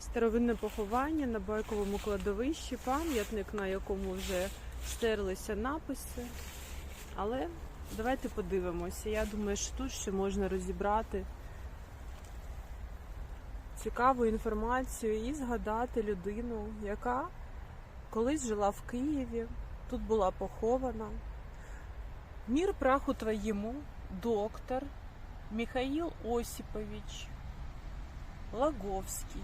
Старовинне поховання на байковому кладовищі, пам'ятник, на якому вже стерлися написи. Але давайте подивимося. Я думаю, що тут ще можна розібрати цікаву інформацію і згадати людину, яка колись жила в Києві, тут була похована. Мір праху твоєму, доктор Михаил Осипович Лаговський.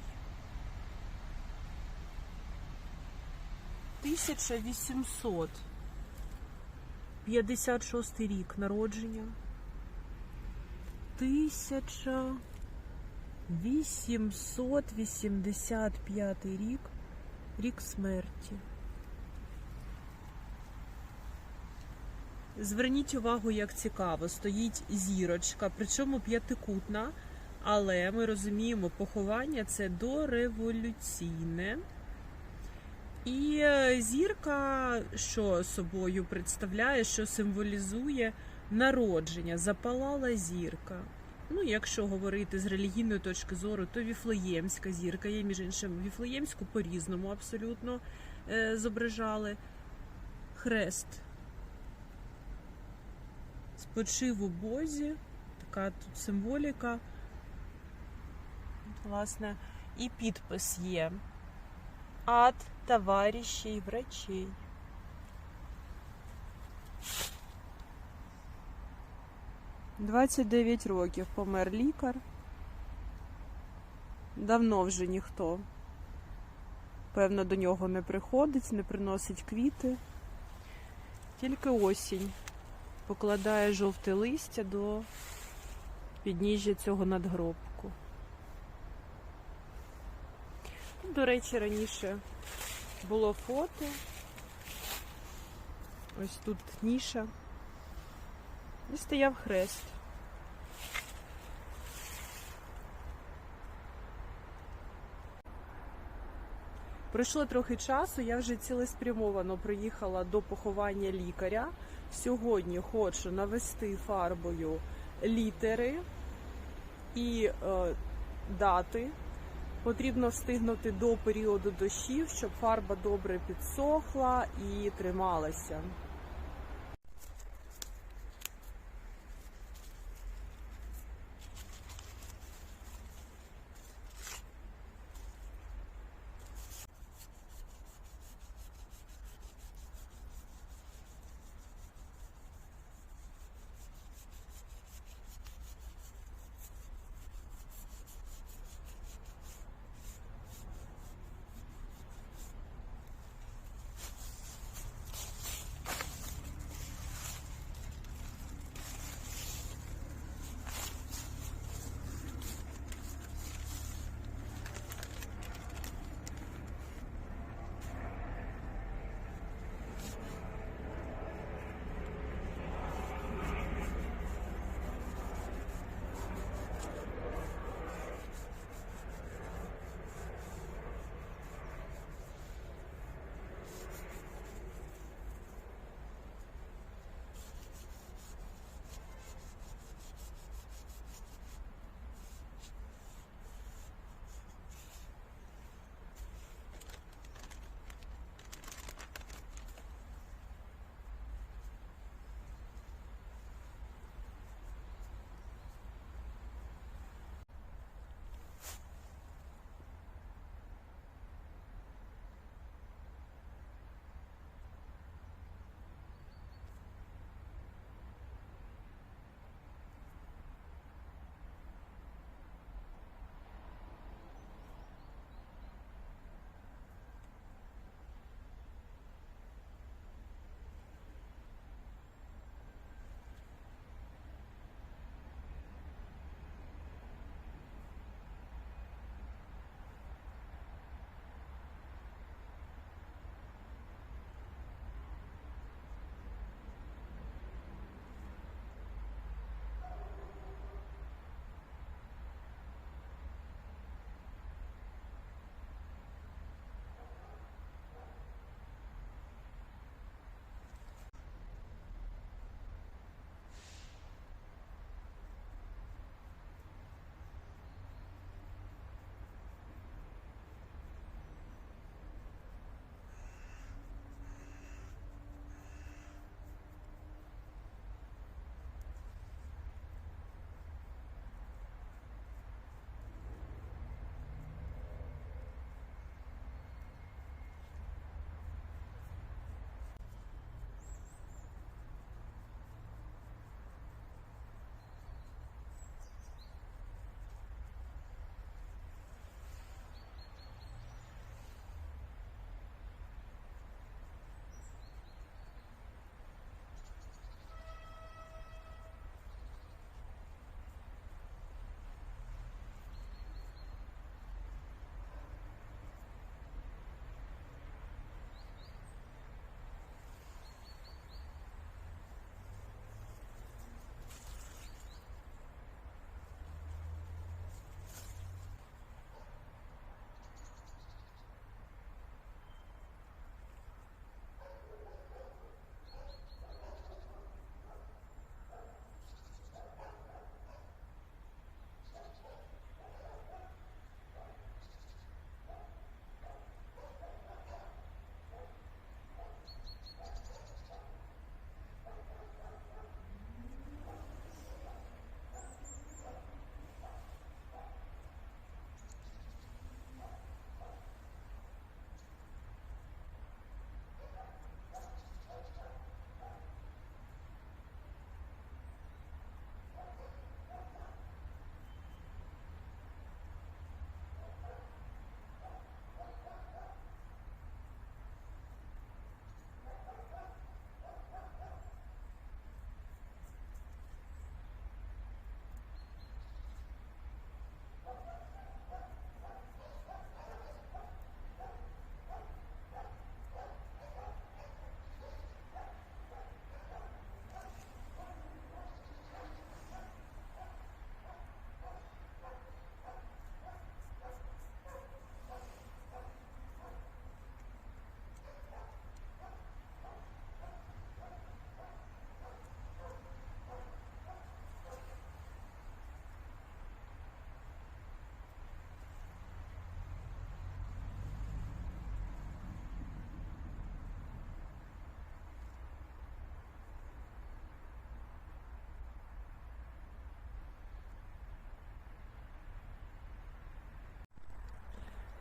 1856 рік народження. 1885 рік, рік смерті. Зверніть увагу, як цікаво, стоїть зірочка, причому п'ятикутна, але ми розуміємо, поховання це дореволюційне. І е, зірка, що собою представляє, що символізує народження, запалала зірка. Ну, якщо говорити з релігійної точки зору, то віфлеємська зірка є, між іншим, віфлеємську по-різному абсолютно е, зображали. Хрест. Спочив у Бозі, така тут символіка. Власне, і підпис є. Ад товарищей врачей. Двадцять дев'ять років помер лікар. Давно вже ніхто, певно, до нього не приходить, не приносить квіти. Тільки осінь покладає жовте листя до підніжжя цього надгробку. До речі, раніше було фото. Ось тут ніша. І стояв хрест. Пройшло трохи часу, я вже цілеспрямовано приїхала до поховання лікаря. Сьогодні хочу навести фарбою літери і е, дати. Потрібно встигнути до періоду дощів, щоб фарба добре підсохла і трималася.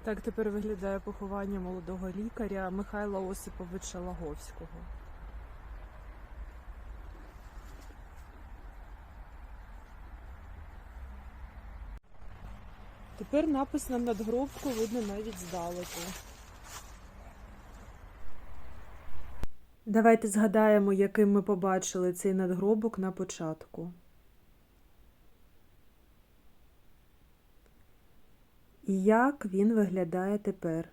Так тепер виглядає поховання молодого лікаря Михайла Осиповича Лаговського. Тепер напис на надгробку видно навіть здалеку. Давайте згадаємо, яким ми побачили цей надгробок на початку. І як він виглядає тепер.